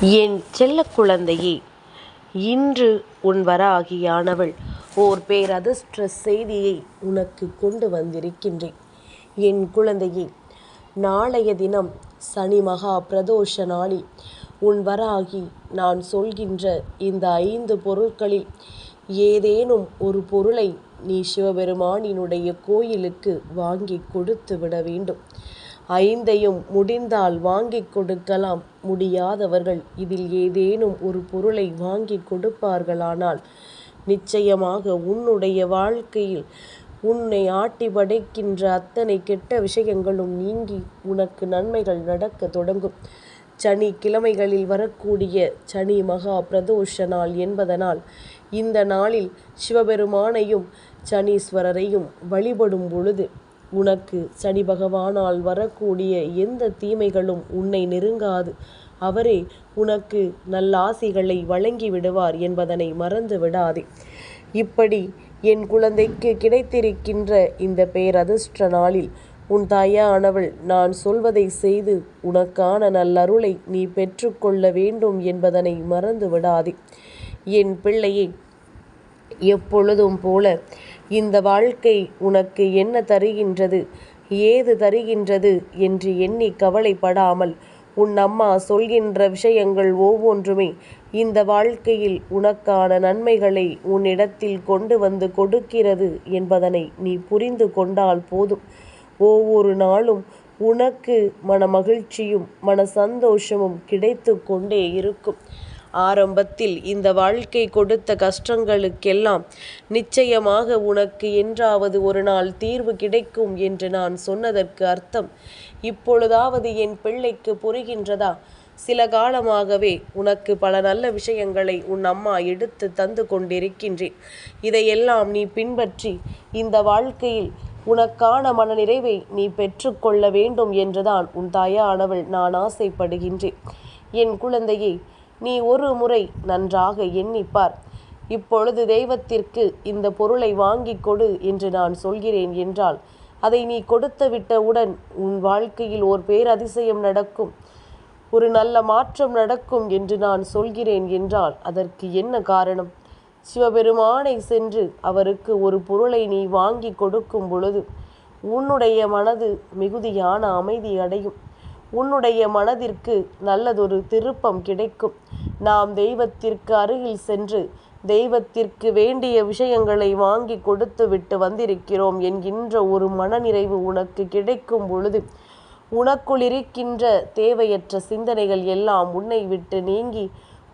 என் செல்ல குழந்தையே இன்று உன் வராகியானவள். ஓர் பேரதிர்ஷ்ட செய்தியை உனக்கு கொண்டு வந்திருக்கின்றேன். என் குழந்தையே நாளைய தினம் சனி மகா பிரதோஷ நாளில் உன் வராகி நான் சொல்கின்ற இந்த ஐந்து பொருட்களில் ஏதேனும் ஒரு பொருளை நீ சிவபெருமானினுடைய கோயிலுக்கு வாங்கி கொடுத்து விட வேண்டும். ஐந்தையும் முடிந்தால் வாங்கிக் கொடுக்கலாம். முடியாதவர்கள் இதில் ஏதேனும் ஒரு பொருளை வாங்கிக் கொடுப்பார்களானால் நிச்சயமாக உன்னுடைய வாழ்க்கையில் உன்னை ஆட்டி படைக்கின்ற அத்தனை கெட்ட விஷயங்களும் நீங்கி உனக்கு நன்மைகள் நடக்க தொடங்கும். சனி கிழமைகளில் வரக்கூடிய சனி மகா பிரதோஷ நாள் என்பதனால் இந்த நாளில் சிவபெருமானையும் சனீஸ்வரரையும் வழிபடும் பொழுது உனக்கு சனி பகவானால் வரக்கூடிய எந்த தீமைகளும் உன்னை நெருங்காது. அவரே உனக்கு நல்லாசிகளை வழங்கி விடுவார் என்பதனை மறந்து விடாதே. இப்படி என் குழந்தைக்கு கிடைத்திருக்கின்ற இந்த பேரதிர்ஷ்ட நாளில் உன் தாயானவள் நான் சொல்வதை செய்து உனக்கான நல்லருளை நீ பெற்றுக்கொள்ள வேண்டும் என்பதனை மறந்து விடாதே. என் பிள்ளையை எப்பொழுதும் போல இந்த வாழ்க்கை உனக்கு என்ன தருகின்றது? ஏது தருகின்றது என்று எண்ணி கவலைப்படாமல் உன் அம்மா சொல்கின்ற விஷயங்கள் ஒவ்வொன்றுமே இந்த வாழ்க்கையில் உனக்கான நன்மைகளை உன்னிடத்தில் கொண்டு வந்து கொடுக்கிறது என்பதனை நீ புரிந்து கொண்டால் போதும். ஒவ்வொரு நாளும் உனக்கு மன மகிழ்ச்சியும் மன சந்தோஷமும் கிடைத்து கொண்டே இருக்கும். ஆரம்பத்தில் இந்த வாழ்க்கை கொடுத்த கஷ்டங்களுக்கெல்லாம் நிச்சயமாக உனக்கு என்றாவது ஒரு நாள் தீர்வு கிடைக்கும் என்று நான் சொன்னதற்கு அர்த்தம். இப்பொழுதாவது என் பிள்ளைக்கு புரிகின்றதா? சில காலமாகவே உனக்கு பல நல்ல விஷயங்களை உன் அம்மா எடுத்து தந்து கொண்டிருக்கின்றேன். இதையெல்லாம் நீ பின்பற்றி இந்த வாழ்க்கையில் உனக்கான மனநிறைவை நீ பெற்றுக்கொள்ள வேண்டும் என்றுதான் உன் தாயானவள் நான் ஆசைப்படுகின்றேன். என் குழந்தையை நீ ஒரு முறை நன்றாக எண்ணிப்பார். இப்பொழுது தெய்வத்திற்கு இந்த பொருளை வாங்கிக் கொடு என்று நான் சொல்கிறேன் என்றால் அதை நீ கொடுத்து விட்டவுடன் உன் வாழ்க்கையில் ஓர் பேரதிசயம் நடக்கும். ஒரு நல்ல மாற்றம் நடக்கும் என்று நான் சொல்கிறேன் என்றால் அதற்கு என்ன காரணம்? சிவபெருமானை சென்று அவருக்கு ஒரு பொருளை நீ வாங்கி கொடுக்கும் பொழுது உன்னுடைய மனது மிகுதியான அமைதி அடையும். உன்னுடைய மனதிற்கு நல்லதொரு திருப்பம் கிடைக்கும். நாம் தெய்வத்திற்கு அருகில் சென்று தெய்வத்திற்கு வேண்டிய விஷயங்களை வாங்கி கொடுத்து விட்டு வந்திருக்கிறோம் என்கின்ற ஒரு மனநிறைவு உனக்கு கிடைக்கும் பொழுது உனக்குள் இருக்கின்ற தேவையற்ற சிந்தனைகள் எல்லாம் உன்னை விட்டு நீங்கி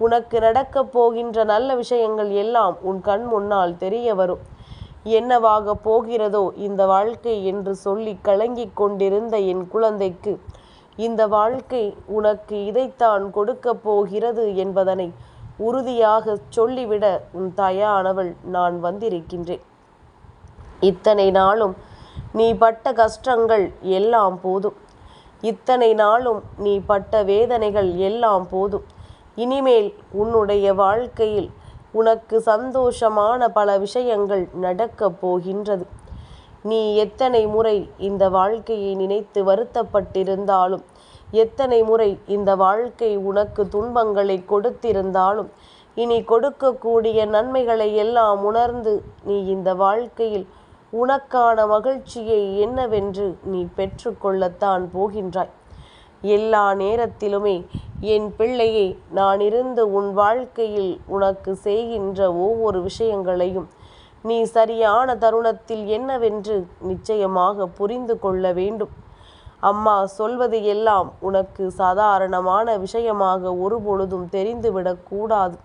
உனக்கு நடக்கப் போகின்ற நல்ல விஷயங்கள் எல்லாம் உன் கண் முன்னால் தெரிய வரும். என்னவாக போகிறதோ இந்த வாழ்க்கை என்று சொல்லி கலங்கிக் கொண்டிருந்த என் குழந்தைக்கு இந்த வாழ்க்கை உனக்கு இதைத்தான் கொடுக்கப் போகிறது என்பதனை உறுதியாக சொல்லிவிட உன் தயானவள் நான் வந்திருக்கின்றேன். இத்தனை நாளும் நீ பட்ட கஷ்டங்கள் எல்லாம் போதும். இத்தனை நாளும் நீ பட்ட வேதனைகள் எல்லாம் போதும். இனிமேல் உன்னுடைய வாழ்க்கையில் உனக்கு சந்தோஷமான பல விஷயங்கள் நடக்கப் போகின்றது. நீ எத்தனை முறை இந்த வாழ்க்கையை நினைத்து வருத்தப்பட்டிருந்தாலும் எத்தனை முறை இந்த வாழ்க்கை உனக்கு துன்பங்களை கொடுத்திருந்தாலும் இனி கொடுக்கக்கூடிய நன்மைகளை எல்லாம் உணர்ந்து நீ இந்த வாழ்க்கையில் உனக்கான மகிழ்ச்சியை என்னவென்று நீ பெற்றுக்கொள்ளத்தான் போகின்றாய். எல்லா நேரத்திலுமே என் பிள்ளையை நான் இருந்து உன் வாழ்க்கையில் உனக்கு செய்கின்ற ஒவ்வொரு விஷயங்களையும் நீ சரியான தருணத்தில் என்னவென்று நிச்சயமாக புரிந்து கொள்ள வேண்டும். அம்மா சொல்வது எல்லாம் உனக்கு சாதாரணமான விஷயமாக ஒருபொழுதும் தெரிந்துவிடக்கூடாது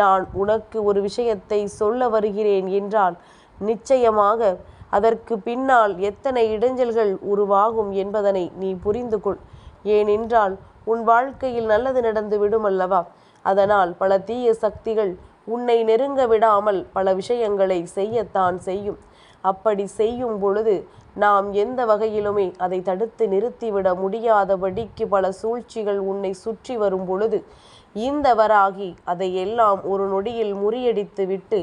நான் உனக்கு ஒரு விஷயத்தை சொல்ல வருகிறேன் என்றால் நிச்சயமாக அதற்கு பின்னால் எத்தனை இடைஞ்சல்கள் உருவாகும் என்பதனை நீ புரிந்து கொள். ஏனென்றால் உன் வாழ்க்கையில் நல்லது நடந்து விடுமல்லவா அதனால் பல தீய சக்திகள் உன்னை நெருங்க விடாமல் பல விஷயங்களை செய்யத்தான் செய்யும். அப்படி செய்யும் பொழுது நாம் எந்த வகையிலுமே அதை தடுத்து நிறுத்திவிட முடியாதபடிக்கு பல சூழ்ச்சிகள் உன்னை சுற்றி வரும் பொழுது இந்த வராகி அதையெல்லாம் ஒரு நொடியில் முறியடித்து விட்டு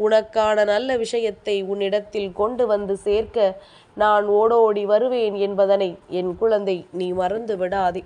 உனக்கான நல்ல விஷயத்தை உன்னிடத்தில் கொண்டு வந்து சேர்க்க நான் ஓடோடி வருவேன் என்பதனை என் குழந்தை நீ மறந்து விடாதே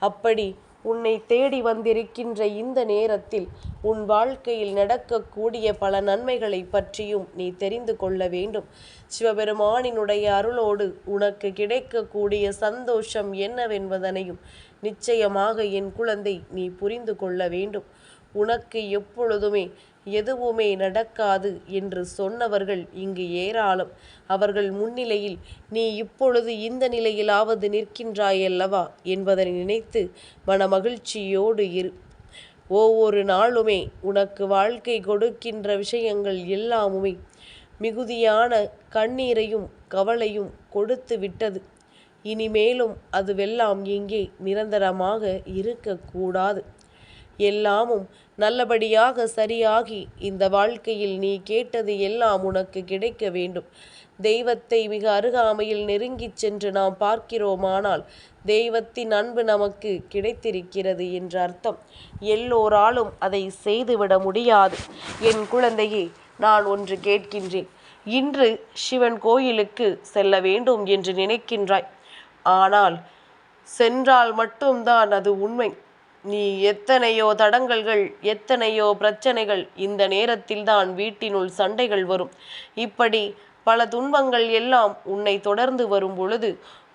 அப்படி உன்னை தேடி வந்திருக்கின்ற இந்த நேரத்தில் உன் வாழ்க்கையில் நடக்கக்கூடிய பல நன்மைகளை பற்றியும் நீ தெரிந்து கொள்ள வேண்டும். சிவபெருமானினுடைய அருளோடு உனக்கு கிடைக்கக்கூடிய சந்தோஷம் என்னவென்பதனையும் நிச்சயமாக என் குழந்தை நீ புரிந்து கொள்ள வேண்டும். உனக்கு எப்பொழுதுமே எதுவுமே நடக்காது என்று சொன்னவர்கள் இங்கு ஏராளம். அவர்கள் முன்னிலையில் நீ இப்பொழுது இந்த நிலையிலாவது நிற்கின்றாயல்லவா? என்பதனை நினைத்து மனமகிழ்ச்சியோடு இரு. ஒவ்வொரு நாளுமே உனக்கு வாழ்க்கை கொடுக்கின்ற விஷயங்கள் எல்லாமுமே மிகுதியான கண்ணீரையும் கவலையும் கொடுத்து விட்டது. இனிமேலும் அதுவெல்லாம் இங்கே நிரந்தரமாக இருக்கக்கூடாது. எல்லாமும் நல்லபடியாக சரியாகி இந்த வாழ்க்கையில் நீ கேட்டது எல்லாம் உனக்கு கிடைக்க வேண்டும். தெய்வத்தை மிக அருகாமையில் நெருங்கிச் சென்று நாம் பார்க்கிறோமானால் தெய்வத்தின் அன்பு நமக்கு கிடைத்திருக்கிறது என்ற அர்த்தம். எல்லோராலும் அதை செய்துவிட முடியாது. என் குழந்தையே நான் ஒன்று கேட்கின்றேன். இன்று சிவன் கோயிலுக்கு செல்ல வேண்டும் என்று நினைக்கின்றாய். ஆனால் சென்றால் மட்டும்தான் அது உண்மை. நீ எத்தனையோ தடங்கல்கள் எத்தனையோ பிரச்சனைகள் இந்த நேரத்தில்தான் வீட்டினுள் சண்டைகள் வரும். இப்படி பல துன்பங்கள் எல்லாம் உன்னை தொடர்ந்து வரும் பொழுது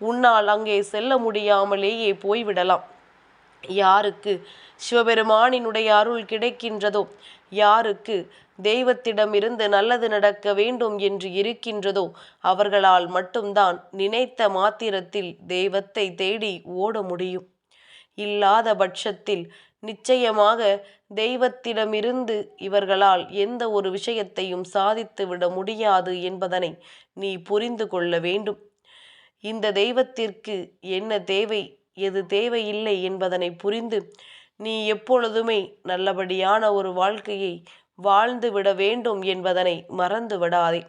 உன்னால் அங்கே செல்ல முடியாமலேயே போய்விடலாம். யாருக்கு சிவபெருமானினுடைய அருள் கிடைக்கின்றதோ யாருக்கு தெய்வத்திடமிருந்து நல்லது நடக்க வேண்டும் என்று இருக்கின்றதோ அவர்களால் மட்டும்தான் நினைத்த மாத்திரத்தில் தெய்வத்தை தேடி ஓட முடியும். இல்லாத பட்சத்தில் நிச்சயமாக தெய்வத்திடமிருந்து இவர்களால் எந்த ஒரு விஷயத்தையும் சாதித்து விட முடியாது என்பதனை நீ புரிந்து கொள்ள வேண்டும். இந்த தெய்வத்திற்கு என்ன தேவை எது தேவையில்லை என்பதனை புரிந்து நீ எப்பொழுதுமே நல்லபடியான ஒரு வாழ்க்கையை வாழ்ந்து விட வேண்டும் என்பதனை மறந்து விடாதே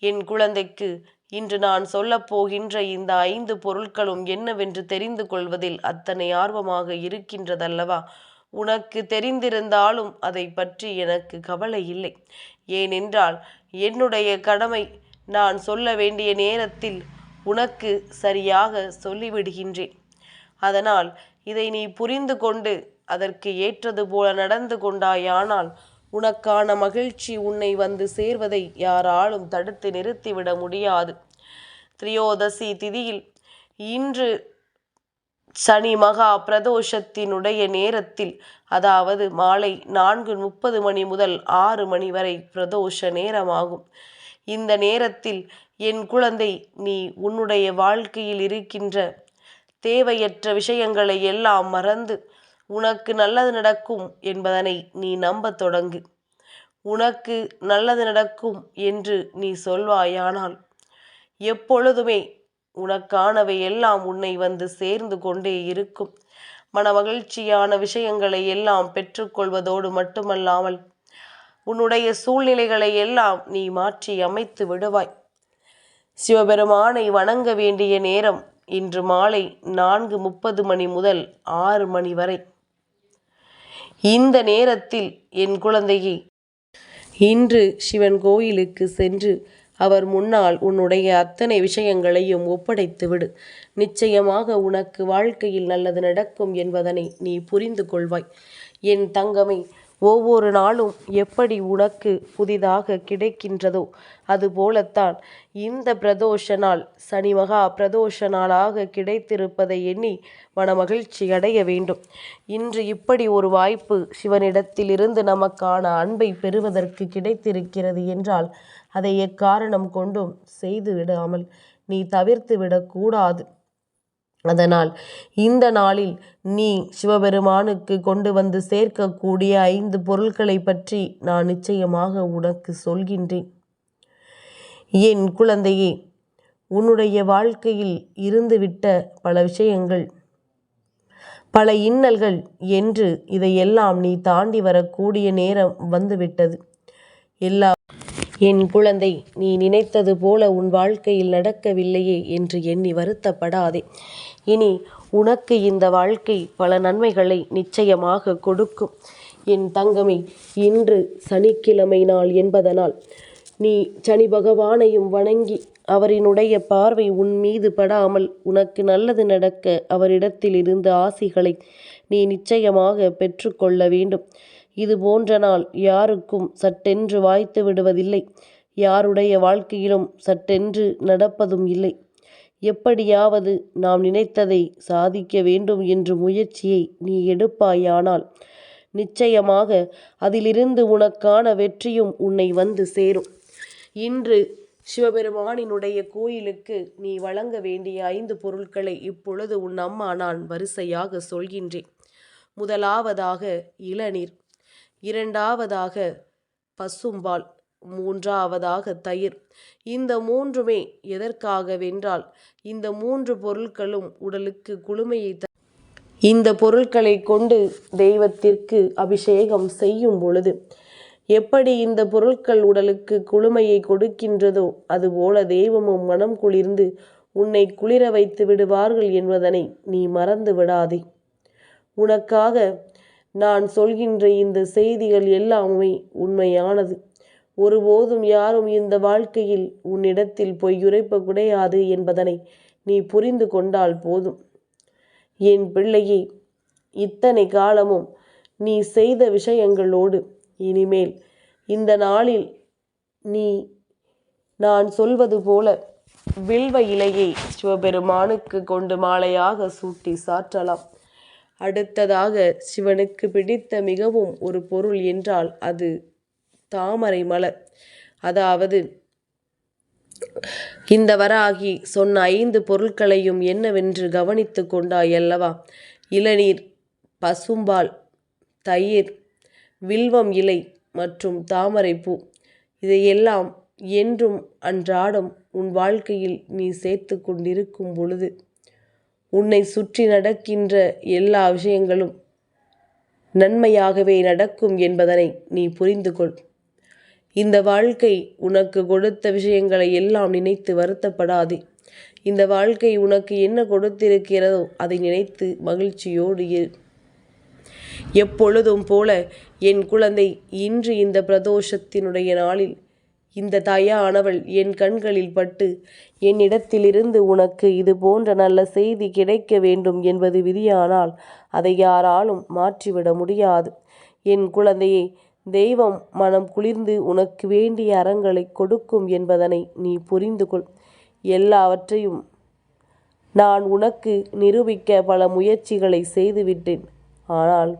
என் குழந்தைக்கு இன்று நான் சொல்லப்போகின்ற இந்த ஐந்து பொருட்களும் என்னவென்று தெரிந்து கொள்வதில் அத்தனை ஆர்வமாக இருக்கின்றதல்லவா? உனக்கு தெரிந்திருந்தாலும் அதை பற்றி எனக்கு கவலை இல்லை. ஏனென்றால் என்னுடைய கடமை நான் சொல்ல வேண்டிய நேரத்தில் உனக்கு சரியாக சொல்லிவிடுகின்றேன். அதனால் இதை நீ புரிந்து கொண்டு அதற்கு ஏற்றது போல நடந்து கொண்டாயானால் உனக்கான மகிழ்ச்சி உன்னை வந்து சேர்வதை யாராலும் தடுத்து நிறுத்திவிட முடியாது. திரியோதசி திதியில் இன்று சனி மகா பிரதோஷத்தினுடைய நேரத்தில் அதாவது மாலை நான்கு முப்பது மணி முதல் ஆறு மணி வரை பிரதோஷ நேரமாகும். இந்த நேரத்தில் என் குழந்தை நீ உன்னுடைய வாழ்க்கையில் இருக்கின்ற தேவையற்ற விஷயங்களை எல்லாம் மறந்து உனக்கு நல்லது நடக்கும் என்பதனை நீ நம்பத் தொடங்கு. உனக்கு நல்லது நடக்கும் என்று நீ சொல்வாயானால் எப்பொழுதுமே உனக்கானவை எல்லாம் உன்னை வந்து சேர்ந்து கொண்டே இருக்கும். மன மகிழ்ச்சியான விஷயங்களை எல்லாம் பெற்றுக்கொள்வதோடு மட்டுமல்லாமல் உன்னுடைய சூழ்நிலைகளை எல்லாம் நீ மாற்றி அமைத்து விடுவாய். சிவபெருமானை வணங்க வேண்டிய நேரம் இன்று மாலை நான்கு முப்பது மணி முதல் ஆறு மணி வரை. இந்த நேரத்தில் என் குழந்தையை இன்று சிவன் கோயிலுக்கு சென்று அவர் முன்னால் உன்னுடைய அத்தனை விஷயங்களையும் ஒப்படைத்து விடு. நிச்சயமாக உனக்கு வாழ்க்கையில் நல்லது நடக்கும் என்பதனை நீ புரிந்து கொள்வாய். என் தங்கமே ஒவ்வொரு நாளும் எப்படி உனக்கு புதிதாக கிடைக்கின்றதோ அதுபோலத்தான் இந்த பிரதோஷ நாள் சனி மகா பிரதோஷ நாளாக கிடைத்திருப்பதை எண்ணி மனமகிழ்ச்சி அடைய வேண்டும். இன்று இப்படி ஒரு வாய்ப்பு சிவனிடத்திலிருந்து நமக்கான அன்பை பெறுவதற்கு கிடைத்திருக்கிறது என்றால் அதை எக்காரணம் கொண்டும் செய்து விடாமல் நீ தவிர்த்து விடக்கூடாது அதனால் இந்த நாளில் நீ சிவபெருமானுக்கு கொண்டு வந்து சேர்க்கக்கூடிய ஐந்து பொருட்களை பற்றி நான் நிச்சயமாக உனக்கு சொல்கின்றேன். என் குழந்தையே உன்னுடைய வாழ்க்கையில் இருந்துவிட்ட பல விஷயங்கள் பல இன்னல்கள் என்று இதையெல்லாம் நீ தாண்டி வரக்கூடிய நேரம் வந்துவிட்டது. எல்லா என் குழந்தை நீ நினைத்தது போல உன் வாழ்க்கையில் நடக்கவில்லையே என்று எண்ணி வருத்தப்படாதே இனி உனக்கு இந்த வாழ்க்கை பல நன்மைகளை நிச்சயமாக கொடுக்கும் என் தங்கமே இன்று சனிக்கிழமை நாள் என்பதனால் நீ சனி பகவானையும் வணங்கி அவரினுடைய பார்வை உன் மீது படாமல் உனக்கு நல்லது நடக்க அவரிடத்தில் இருந்து ஆசிகளை நீ நிச்சயமாக பெற்றுக்கொள்ள வேண்டும். இது போன்ற நாள் யாருக்கும் சட்டென்று வாய்த்து விடுவதில்லை. யாருடைய வாழ்க்கையிலும் சட்டென்று நடப்பதும் இல்லை. எப்படியாவது நாம் நினைத்ததை சாதிக்க வேண்டும் என்று முயற்சியை நீ எடுப்பாயானால் நிச்சயமாக அதிலிருந்து உனக்கான வெற்றியும் உன்னை வந்து சேரும். இன்று சிவபெருமானினுடைய கோயிலுக்கு நீ வழங்க வேண்டிய ஐந்து பொருட்களை இப்பொழுது உன் அம்மா நான் வரிசையாக சொல்கின்றேன். முதலாவதாக இளநீர். இரண்டாவதாக பசும்பால். மூன்றாவதாக தயிர். இந்த மூன்றுமே எதற்காகவென்றால் இந்த மூன்று பொருட்களும் உடலுக்கு குளுமையை த இந்த பொருட்களை கொண்டு தெய்வத்திற்கு அபிஷேகம் செய்யும் பொழுது எப்படி இந்த பொருட்கள் உடலுக்கு குளுமையை கொடுக்கின்றதோ அதுபோல தெய்வமும் மனம் குளிர்ந்து உன்னை குளிர வைத்து விடுவார்கள் என்பதனை நீ மறந்து விடாதே. உனக்காக நான் சொல்கின்ற இந்த செய்திகள் எல்லாமே உண்மையானது. ஒருபோதும் யாரும் இந்த வாழ்க்கையில் உன்னிடத்தில் பொய்யுரைப்ப கிடையாது என்பதனை நீ புரிந்து கொண்டால் போதும். என் பிள்ளையே இத்தனை காலமும் நீ செய்த விஷயங்களோடு இனிமேல் இந்த நாளில் நீ நான் சொல்வது போல வில்வ இலையை சிவபெருமானுக்கு கொண்டு மாலையாக சூட்டி சாற்றலாம். அடுத்ததாக சிவனுக்கு பிடித்த மிகவும் ஒரு பொருள் என்றால் அது தாமரை மலர். அதாவது இந்த வராகி சொன்ன ஐந்து பொருட்களையும் என்னவென்று கவனித்துக் கொண்டாயல்லவா? இளநீர், பசும்பால், தயிர், வில்வம் இலை மற்றும் தாமரைப்பூ. இதையெல்லாம் என்றும் அன்றாடம் உன் வாழ்க்கையில் நீ சேர்த்து கொண்டிருக்கும் பொழுது உன்னை சுற்றி நடக்கின்ற எல்லா விஷயங்களும் நன்மையாகவே நடக்கும் என்பதனை நீ புரிந்து கொள். இந்த வாழ்க்கை உனக்கு கொடுத்த விஷயங்களை எல்லாம் நினைத்து வருத்தப்படாதே. இந்த வாழ்க்கை உனக்கு என்ன கொடுத்திருக்கிறதோ அதை நினைத்து மகிழ்ச்சியோடு இரு. எப்பொழுதும் போல என் குழந்தை இன்று இந்த பிரதோஷத்தினுடைய நாளில் இந்த தாயானவள் என் கண்களில் பட்டு என்னிடத்திலிருந்து உனக்கு இது போன்ற நல்ல செய்தி கிடைக்க வேண்டும் என்பது விதியானால் அதை யாராலும் மாற்றிவிட முடியாது. என் குழந்தையே தெய்வம் மனம் குளிர்ந்து உனக்கு வேண்டிய அறங்களை கொடுக்கும் என்பதனை நீ புரிந்து கொள். எல்லாவற்றையும் நான் உனக்கு நிரூபிக்க பல முயற்சிகளை செய்துவிட்டேன். ஆனால்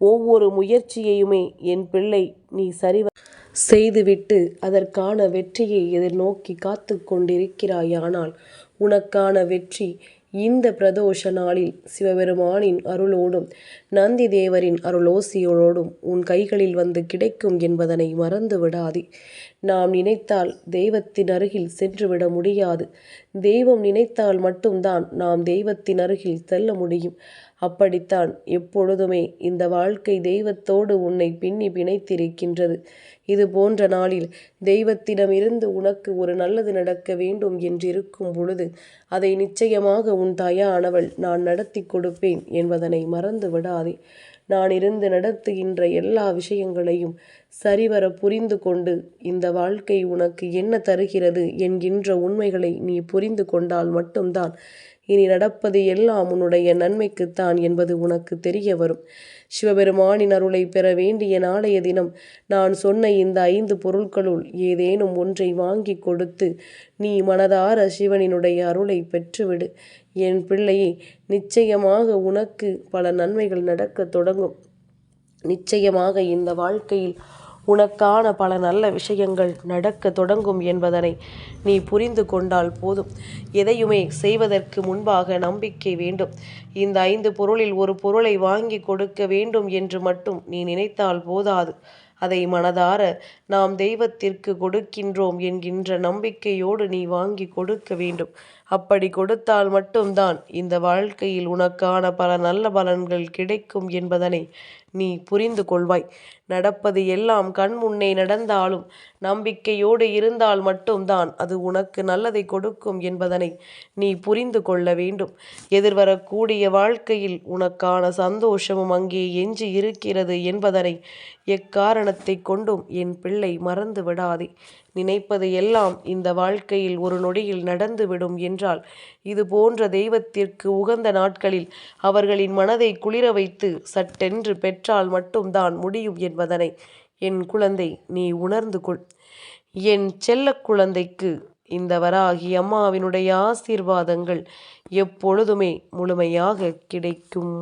ஒவ்வொரு முயற்சியையுமே என் பிள்ளை நீ சரிவ செய்துவிட்டு அதற்கான வெற்றியை எதிர்நோக்கி காத்து கொண்டிருக்கிறாயானால் உனக்கான வெற்றி இந்த பிரதோஷ நாளில் சிவபெருமானின் அருளோடும் நந்தி தேவரின் அருளோசியோடும் உன் கைகளில் வந்து கிடைக்கும் என்பதனை மறந்து விடாதே. நாம் நினைத்தால் தெய்வத்தின் அருகில் சென்றுவிட முடியாது. தெய்வம் நினைத்தால் மட்டும்தான் நாம் தெய்வத்தின் அருகில் செல்ல முடியும். அப்படித்தான் எப்பொழுதுமே இந்த வாழ்க்கை தெய்வத்தோடு உன்னை பின்னி பிணைத்திருக்கின்றது. இது போன்ற நாளில் தெய்வத்திடமிருந்து உனக்கு ஒரு நல்லது நடக்க வேண்டும் என்றிருக்கும் பொழுது அதை நிச்சயமாக உன் தாயானவள் நான் நடத்தி கொடுப்பேன் என்பதனை மறந்து விடாதே. நான் இருந்து நடத்துகின்ற எல்லா விஷயங்களையும் சரிவர புரிந்து கொண்டு இந்த வாழ்க்கை உனக்கு என்ன தருகிறது என்கின்ற உண்மைகளை நீ புரிந்து கொண்டால் மட்டும்தான் இனி நடப்பது எல்லாம் உன்னுடைய நன்மைக்குத்தான் என்பது உனக்கு தெரிய வரும். சிவபெருமானின் அருளை பெற வேண்டிய நாளைய தினம் நான் சொன்ன இந்த ஐந்து பொருட்களுள் ஏதேனும் ஒன்றை வாங்கிக் கொடுத்து நீ மனதார சிவனினுடைய அருளை பெற்றுவிடு. என் பிள்ளையே நிச்சயமாக உனக்கு பல நன்மைகள் நடக்கத் தொடங்கும். நிச்சயமாக இந்த வாழ்க்கையில் உனக்கான பல நல்ல விஷயங்கள் நடக்க தொடங்கும் என்பதனை நீ புரிந்து கொண்டால் போதும். எதையுமே செய்வதற்கு முன்பாக நம்பிக்கை வேண்டும். இந்த ஐந்து பொருளில் ஒரு பொருளை வாங்கி கொடுக்க வேண்டும் என்று மட்டும் நீ நினைத்தால் போதாது. அதை மனதார நாம் தெய்வத்திற்கு கொடுக்கின்றோம் என்கின்ற நம்பிக்கையோடு நீ வாங்கிக் கொடுக்க வேண்டும். அப்படி கொடுத்தால் மட்டும்தான் இந்த வாழ்க்கையில் உனக்கான பல நல்ல பலன்கள் கிடைக்கும் என்பதனை நீ புரிந்து கொள்வாய். நடப்பது எல்லாம் கண் முன்னே நடந்தாலும் நம்பிக்கையோடு இருந்தால் மட்டும்தான் அது உனக்கு நல்லதை கொடுக்கும் என்பதனை நீ புரிந்து கொள்ள வேண்டும். எதிர்வரக்கூடிய வாழ்க்கையில் உனக்கான சந்தோஷமும் அங்கே எஞ்சி இருக்கிறது என்பதனை எக்காரணத்தைக் கொண்டும் என் பிள்ளை மறந்து விடாதே. நினைப்பது எல்லாம் இந்த வாழ்க்கையில் ஒரு நொடியில் நடந்துவிடும் என்றால் இது போன்ற தெய்வத்திற்கு உகந்த நாட்களில் அவர்களின் மனதை குளிர வைத்து சட்டென்று பெற்றால் மட்டும்தான் முடியும் என்பதனை என் குழந்தை நீ உணர்ந்து கொள் என் செல்ல குழந்தைக்கு இந்த வராகி அம்மாவினுடைய ஆசீர்வாதங்கள் எப்பொழுதுமே முழுமையாக கிடைக்கும்